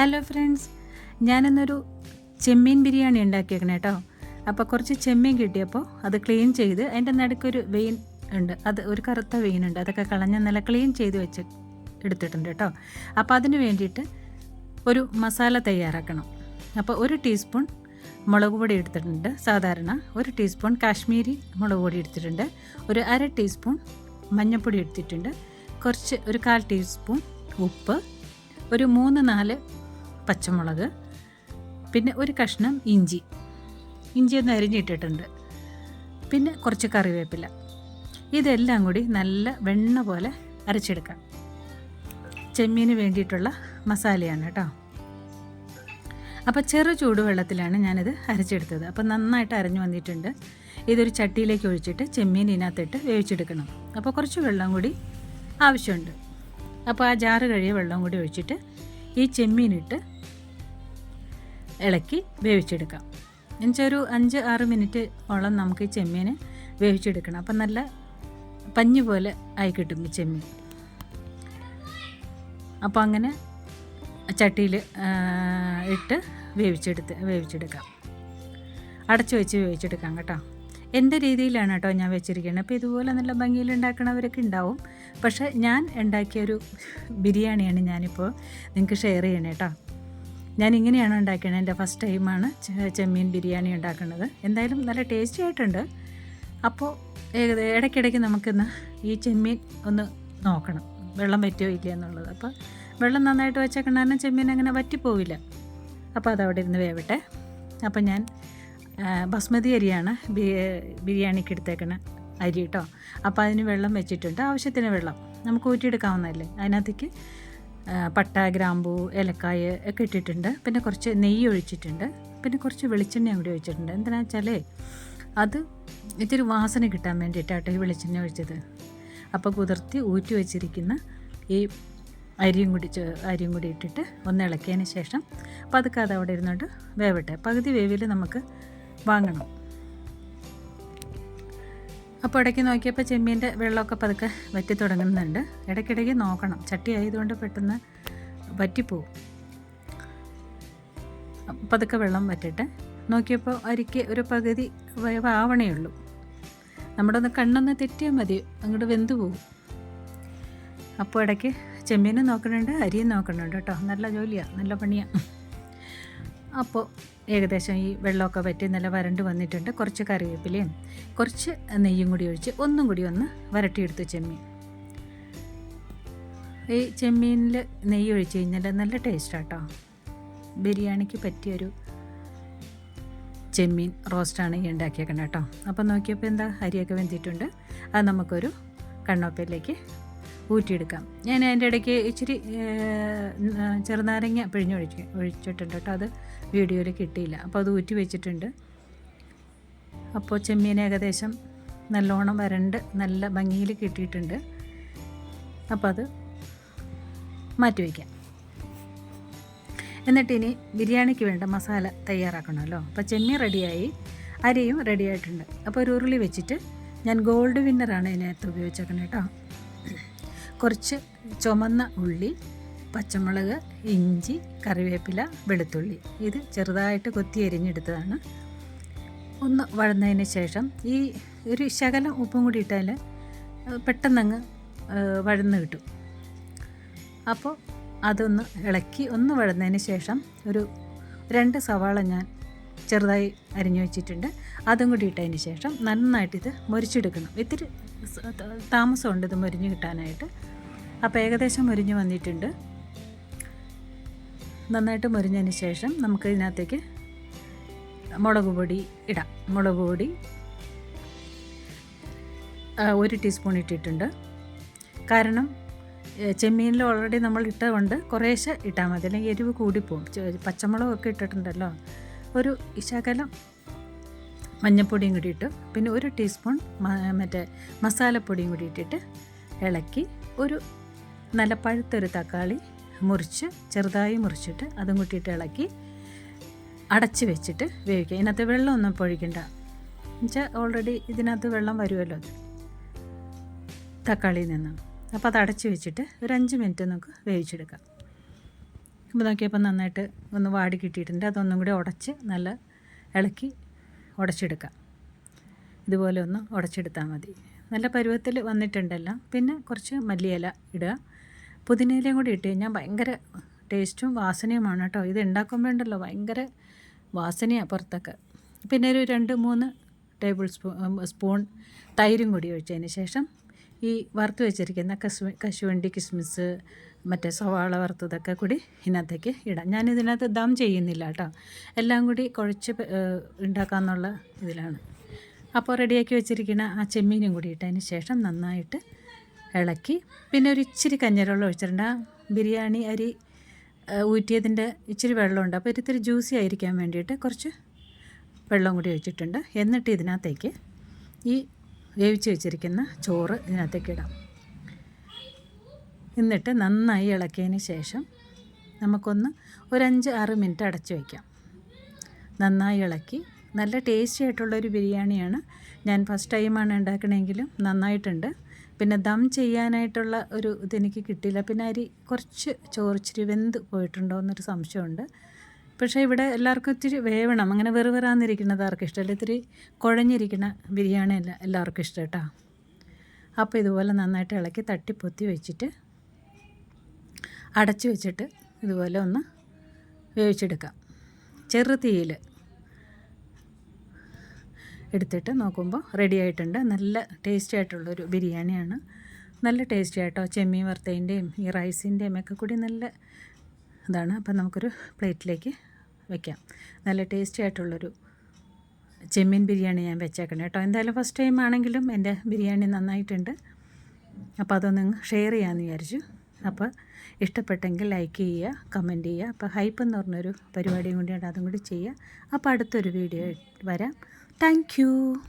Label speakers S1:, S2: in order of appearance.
S1: Hello friends ഞാനിന്നൊരു ചെമ്മീൻ ബിരിയാണി ഉണ്ടാക്കിയേക്കണേ കേട്ടോ അപ്പോൾ കുറച്ച് ചെമ്മീൻ കിട്ടിയപ്പോൾ അത് ക്ലീൻ ചെയ്ത് അതിന്റെ നടുക്കൊരു വെയിൻ ഉണ്ട്. അത് ഒരു കറുത്ത വെയിൻ ഉണ്ട്. അതൊക്കെ കളഞ്ഞ നല്ല ക്ലീൻ ചെയ്ത് വെച്ച് എടുത്തിട്ടുണ്ട് കേട്ടോ അപ്പോൾ അതിന് വേണ്ടിയിട്ട് ഒരു മസാല തയ്യാറാക്കണം. അപ്പോൾ ഒരു ടീസ്പൂൺ മുളക് പൊടി എടുത്തിട്ടുണ്ട്. സാധാരണ ഒരു ടീസ്പൂൺ കാശ്മീരി മുളക് പൊടി എടുത്തിട്ടുണ്ട്. ഒരു അര ടീസ്പൂൺ മഞ്ഞൾപ്പൊടി എടുത്തിട്ടുണ്ട്. കുറച്ച് ഒരു കാൽ ടീസ്പൂൺ ഉപ്പ്. ഒരു മൂന്ന് നാല് പച്ചമുളക് പിന്നെ ഒരു കഷ്ണം ഇഞ്ചി. ഇഞ്ചി ഒന്ന് അരിഞ്ഞിട്ടിട്ടുണ്ട്. പിന്നെ കുറച്ച് കറിവേപ്പില. ഇതെല്ലാം കൂടി നല്ല വെണ്ണ പോലെ അരച്ചെടുക്കാം. ചെമ്മീന് വേണ്ടിയിട്ടുള്ള മസാലയാണ് കേട്ടോ. അപ്പോൾ ചെറു ചൂടുവെള്ളത്തിലാണ് ഞാനിത് അരച്ചെടുത്തത്. അപ്പോൾ നന്നായിട്ട് അരഞ്ഞു വന്നിട്ടുണ്ട്. ഇതൊരു ചട്ടിയിലേക്ക് ഒഴിച്ചിട്ട് ചെമ്മീൻ ഇതിനകത്തിട്ട് വേവിച്ചെടുക്കണം. അപ്പോൾ കുറച്ച് വെള്ളം കൂടി ആവശ്യമുണ്ട്. അപ്പോൾ ആ ജാറ് കഴിയ വെള്ളം കൂടി ഒഴിച്ചിട്ട് ഈ ചെമ്മീനിട്ട് ഇളക്കി വേവിച്ചെടുക്കാം. എന്നുവെച്ചാൽ ഒരു അഞ്ച് ആറ് മിനിറ്റ് ഓളം നമുക്ക് ഈ ചെമ്മീന് വേവിച്ചെടുക്കണം. അപ്പം നല്ല പഞ്ഞു പോലെ ആയി കിട്ടും ഈ ചെമ്മീൻ. അപ്പോൾ അങ്ങനെ ചട്ടിയിൽ ഇട്ട് വേവിച്ചെടുത്ത് വേവിച്ചെടുക്കാം. അടച്ചു വെച്ച് വേവിച്ചെടുക്കാം കേട്ടോ. എന്റെ രീതിയിലാണ് കേട്ടോ ഞാൻ വെച്ചിരിക്കുന്നത്. അപ്പോൾ ഇതുപോലെ നല്ല ഭംഗിയിൽ ഉണ്ടാക്കണവരൊക്കെ ഉണ്ടാവും. പക്ഷേ ഞാൻ ഉണ്ടാക്കിയൊരു ബിരിയാണിയാണ് ഞാനിപ്പോൾ നിങ്ങൾക്ക് ഷെയർ ചെയ്യണേ കേട്ടോ. ഞാൻ ഇങ്ങനെയാണ് ഉണ്ടാക്കുന്നത് എന്റെ ഫസ്റ്റ് ടൈമാണ് ചെമ്മീൻ ബിരിയാണി ഉണ്ടാക്കുന്നത്. എന്തായാലും നല്ല ടേസ്റ്റി ആയിട്ടുണ്ട്. അപ്പോൾ ഇടയ്ക്കിടയ്ക്ക് നമുക്കിന്ന് ഈ ചെമ്മീൻ ഒന്ന് നോക്കണം. വെള്ളം പറ്റുമോ ഇല്ല എന്നുള്ളത്. അപ്പോൾ വെള്ളം നന്നായിട്ട് വെച്ചേക്കണ്ടാലും ചെമ്മീൻ അങ്ങനെ വറ്റിപ്പോവില്ല. അപ്പോൾ അതവിടെ ഇരുന്ന് വേവട്ടെ. അപ്പോൾ ഞാൻ ബസ്മതി അരിയാണ് ബിരിയാണിക്ക് എടുത്തേക്കണ അരി കേട്ടോ അപ്പോൾ അതിന് വെള്ളം വെച്ചിട്ടുണ്ട്. ആവശ്യത്തിന് വെള്ളം. നമുക്ക് ഊറ്റിയെടുക്കാവുന്നതല്ലേ. അതിനകത്തേക്ക് പട്ട ഗ്രാമ്പൂ ഏലക്കായ ഒക്കെ ഇട്ടിട്ടുണ്ട്. പിന്നെ കുറച്ച് നെയ്യ് ഒഴിച്ചിട്ടുണ്ട്. പിന്നെ കുറച്ച് വെളിച്ചെണ്ണ കൂടി ഒഴിച്ചിട്ടുണ്ട്. എന്തിനാ വെച്ചാലേ അത് ഇത്തിരി വാസന കിട്ടാൻ വേണ്ടിയിട്ടാട്ടോ ഈ വെളിച്ചെണ്ണ ഒഴിച്ചത്. അപ്പോൾ കുതിർത്തി ഊറ്റി വെച്ചിരിക്കുന്ന ഈ അരിയും കൂടി അരിയും കൂടി ഇട്ടിട്ട് ഒന്ന് ഇളക്കിയതിന് ശേഷം പതുക്കാതെ അവിടെ ഇരുന്നോട്ട് വേവട്ടെ. പകുതി വേവിൽ നമുക്ക് വാങ്ങണം. അപ്പോൾ ഇടയ്ക്ക് നോക്കിയപ്പോൾ ചെമ്മീന്റെ വെള്ളമൊക്കെ പതുക്കെ വറ്റി തുടങ്ങുന്നുണ്ട്. ഇടയ്ക്കിടയ്ക്ക് നോക്കണം. ചട്ടി ആയതുകൊണ്ട് പെട്ടെന്ന് വറ്റിപ്പോവും. പതുക്കെ വെള്ളം വറ്റിട്ട് നോക്കിയപ്പോൾ അരിക്ക് ഒരു പകുതി ആവണേ ഉള്ളൂ. നമ്മുടെ ഒന്ന് കണ്ണൊന്ന് തെറ്റിയാൽ മതി. അങ്ങോട്ട് വെന്തു പോകും അപ്പോൾ ഇടയ്ക്ക് ചെമ്മീനും നോക്കണുണ്ട് അരിയും നോക്കണുണ്ട് കേട്ടോ. നല്ല ജോലിയാണ് നല്ല പണിയാണ് അപ്പോൾ ഏകദേശം ഈ വെള്ളമൊക്കെ വറ്റി നല്ല വരണ്ട് വന്നിട്ടുണ്ട്. കുറച്ച് കറിവേപ്പിലയും കുറച്ച് നെയ്യും കൂടി ഒഴിച്ച് ഒന്നും കൂടി ഒന്ന് വരട്ടിയെടുത്തു ചെമ്മീൻ. ഈ ചെമ്മീനിൽ നെയ്യ് ഒഴിച്ച് കഴിഞ്ഞാൽ നല്ല ടേസ്റ്റ് ആട്ടോ. ബിരിയാണിക്ക് പറ്റിയൊരു ചെമ്മീൻ റോസ്റ്റാണ് ഈ ഉണ്ടാക്കിയേക്കുന്നത് കേട്ടോ. അപ്പോൾ നോക്കിയപ്പോൾ എന്താ അരിയൊക്കെ വെന്തിട്ടുണ്ട്. അത് നമുക്കൊരു കണ്ണോപ്പയിലേക്ക് ഊറ്റിയെടുക്കാം. ഞാൻ അതിന്റെ ഇടയ്ക്ക് ഇച്ചിരി ചെറുനാരങ്ങ പിഴിഞ്ഞൊഴിച്ച് ഒഴിച്ചിട്ടുണ്ട് കേട്ടോ. അത് വീഡിയോയിൽ കിട്ടിയില്ല. അപ്പോൾ അത് ഊറ്റി വെച്ചിട്ടുണ്ട്. അപ്പോൾ ചെമ്മീൻ ഏകദേശം നല്ലോണം വരണ്ട് നല്ല ഭംഗിയിൽ കിട്ടിയിട്ടുണ്ട്. അപ്പോൾ അത് മാറ്റി വയ്ക്കാം. എന്നിട്ട് ഇനി ബിരിയാണിക്ക് വേണ്ട മസാല തയ്യാറാക്കണമല്ലോ. അപ്പോൾ ചെമ്മീൻ റെഡിയായി. അരിയും റെഡി ആയിട്ടുണ്ട്. അപ്പോൾ ഒരു ഉരുളി വെച്ചിട്ട് ഞാൻ ഗോൾഡ് വിന്നറാണ് ഇതിനകത്ത് ഉപയോഗിച്ചേക്കണേ കേട്ടോ. കുറച്ച് ചുമന്ന ഉള്ളി പച്ചമുളക് ഇഞ്ചി കറിവേപ്പില വെളുത്തുള്ളി. ഇത് ചെറുതായിട്ട് കൊത്തി എരിഞ്ഞെടുത്തതാണ് ഒന്ന് വഴന്നതിന് ശേഷം ഈ ഒരു ശകലം ഉപ്പും കൂടി ഇട്ടാൽ പെട്ടെന്നങ്ങ് വഴന്ന് കിട്ടും. അപ്പോൾ അതൊന്ന് ഇളക്കി ഒന്ന് വഴന്നതിന് ശേഷം ഒരു രണ്ട് സവാള ഞാൻ ചെറുതായി അരിഞ്ഞു വെച്ചിട്ടുണ്ട്. അതും കൂടി ഇട്ടതിന് ശേഷം നന്നായിട്ടിത് മുരിച്ചെടുക്കണം. ഇത്തിരി താമസമുണ്ട് ഇത് മുരിഞ്ഞ് കിട്ടാനായിട്ട്. അപ്പോൾ ഏകദേശം മുരിഞ്ഞ് വന്നിട്ടുണ്ട്. നന്നായിട്ട് മുരിഞ്ഞതിന് ശേഷം നമുക്ക് ഇതിനകത്തേക്ക് മുളക് പൊടി ഇടാം. മുളക് പൊടി ഒരു ടീസ്പൂൺ ഇട്ടിട്ടുണ്ട്. കാരണം ചെമ്മീനിൽ ഓൾറെഡി നമ്മൾ ഇട്ടതുകൊണ്ട് കുറേശ്ശെ ഇട്ടാൽ മതി. അല്ലെങ്കിൽ എരിവ് കൂടിപ്പോവും. പച്ചമുളകൊക്കെ ഇട്ടിട്ടുണ്ടല്ലോ. ഒരു ഇശാകലം മഞ്ഞൾപ്പൊടിയും കൂടി ഇട്ടു പിന്നെ ഒരു ടീസ്പൂൺ മറ്റേ മസാലപ്പൊടിയും കൂടി ഇട്ടിട്ട് ഇളക്കി ഒരു നല്ല പഴുത്തൊരു തക്കാളി മുറിച്ച് ചെറുതായി മുറിച്ചിട്ട് അതും കൂട്ടിയിട്ട് ഇളക്കി അടച്ച് വെച്ചിട്ട് വേവിക്കുക. ഇതിനകത്ത് വെള്ളമൊന്നും പൊഴിക്കണ്ട. എന്നുവെച്ചാൽ ഓൾറെഡി ഇതിനകത്ത് വെള്ളം വരുമല്ലോ തക്കാളിയിൽ നിന്ന്. അപ്പോൾ അത് അടച്ച് വെച്ചിട്ട് ഒരു അഞ്ച് മിനിറ്റ് നമുക്ക് വേവിച്ചെടുക്കാം. ഇപ്പോൾ നോക്കിയപ്പോൾ നന്നായിട്ട് ഒന്ന് വാടി കിട്ടിയിട്ടുണ്ട്. അതൊന്നും കൂടി ഉടച്ച് നല്ല ഇളക്കി ഉടച്ചെടുക്കാം. ഇതുപോലെ ഒന്ന് ഉടച്ചെടുത്താൽ മതി. നല്ല പരുവത്തിൽ വന്നിട്ടുണ്ടല്ലോ. പിന്നെ കുറച്ച് മല്ലിയില ഇടുക. പുതിനയിലയും കൂടി ഇട്ട് കഴിഞ്ഞാൽ ഭയങ്കര ടേസ്റ്റും വാസനയുമാണ് കേട്ടോ. ഇത് ഉണ്ടാക്കുമ്പോൾ ഉണ്ടല്ലോ ഭയങ്കര വാസനയാണ് പുറത്തൊക്കെ. പിന്നെ ഒരു രണ്ട് മൂന്ന് ടേബിൾ സ്പൂ സ്പൂൺ തൈരും കൂടി ഒഴിച്ചതിന് ശേഷം ഈ വറുത്ത് വെച്ചിരിക്കുന്ന കശു കശുവണ്ടി കിസ്മിസ് മറ്റേ സവാള വറുത്തതൊക്കെ കൂടി ഇതിനകത്തേക്ക് ഇടാം. ഞാൻ ഇതിനകത്ത് ദം ചെയ്യുന്നില്ല കേട്ടോ. എല്ലാം കൂടി കുഴച്ച് ഉണ്ടാക്കാമെന്നുള്ള ഇതിലാണ്. അപ്പോൾ റെഡിയാക്കി വെച്ചിരിക്കുന്ന ആ ചെമ്മീനും കൂടി ഇട്ടതിന് ശേഷം നന്നായിട്ട് ഇളക്കി. പിന്നെ ഒരു ഇച്ചിരി കഞ്ഞിരവെള്ളം ഒഴിച്ചിട്ടുണ്ട്. ആ ബിരിയാണി അരി ഊറ്റിയതിന്റെ ഇച്ചിരി വെള്ളമുണ്ട്. അപ്പോൾ ഇത്തിരി ജ്യൂസി ആയിരിക്കാൻ വേണ്ടിയിട്ട് കുറച്ച് വെള്ളം കൂടി ഒഴിച്ചിട്ടുണ്ട്. എന്നിട്ട് ഇതിനകത്തേക്ക് ഈ വേവിച്ച് വെച്ചിരിക്കുന്ന ചോറ് ഇതിനകത്തേക്ക് ഇടാം. എന്നിട്ട് നന്നായി ഇളക്കിയതിന് ശേഷം നമുക്കൊന്ന് ഒരു അഞ്ച് ആറ് മിനിറ്റ് അടച്ചു വയ്ക്കാം നന്നായി ഇളക്കി. നല്ല ടേസ്റ്റി ആയിട്ടുള്ളൊരു ബിരിയാണിയാണ്. ഞാൻ ഫസ്റ്റ് ടൈമാണ് ഉണ്ടാക്കണമെങ്കിലും നന്നായിട്ടുണ്ട്. പിന്നെ ദം ചെയ്യാനായിട്ടുള്ള ഒരു ഇതെനിക്ക് കിട്ടിയില്ല. പിന്നെ അരി കുറച്ച് ചോറിച്ചിരി വെന്ത് പോയിട്ടുണ്ടോ എന്നൊരു സംശയമുണ്ട്. പക്ഷേ ഇവിടെ എല്ലാവർക്കും ഇത്തിരി വേവണം. അങ്ങനെ വെറുവെറാന്നിരിക്കുന്നത് ആർക്കും ഇഷ്ടമല്ല ഇത്തിരി കുഴഞ്ഞിരിക്കുന്ന ബിരിയാണി അല്ല എല്ലാവർക്കും ഇഷ്ടം കേട്ടോ. അപ്പോൾ ഇതുപോലെ നന്നായിട്ട് ഇളക്കി തട്ടിപ്പൊത്തി വെച്ചിട്ട് അടച്ചു വെച്ചിട്ട് ഇതുപോലെ ഒന്ന് വേവിച്ചെടുക്കാം. ചെറു തീയിൽ എടുത്തിട്ട് നോക്കുമ്പോൾ റെഡി ആയിട്ടുണ്ട്. നല്ല ടേസ്റ്റി ആയിട്ടുള്ളൊരു ബിരിയാണിയാണ്. നല്ല ടേസ്റ്റി ആയിട്ടോ? ചെമ്മീൻ വറുത്തതിന്റെയും ഈ റൈസിന്റെയും ഒക്കെ കൂടി നല്ല ഇതാണ്. അപ്പം നമുക്കൊരു പ്ലേറ്റിലേക്ക് വെക്കാം. നല്ല ടേസ്റ്റി ആയിട്ടുള്ളൊരു ചെമ്മീൻ ബിരിയാണി ഞാൻ വെച്ചേക്കണം കേട്ടോ. എന്തായാലും ഫസ്റ്റ് ടൈം ആണെങ്കിലും എന്റെ ബിരിയാണി നന്നായിട്ടുണ്ട്. അപ്പോൾ അതൊന്ന് ഷെയർ ചെയ്യാമെന്ന് വിചാരിച്ചു. അപ്പോൾ ഇഷ്ടപ്പെട്ടെങ്കിൽ ലൈക്ക് ചെയ്യുക കമന്റ് ചെയ്യുക. അപ്പോൾ ഹൈപ്പ് എന്ന് പറഞ്ഞൊരു പരിപാടിയും കൂടിയുണ്ട് അതും കൂടി ചെയ്യുക. അപ്പോൾ അടുത്തൊരു വീഡിയോ വരാം. Thank you.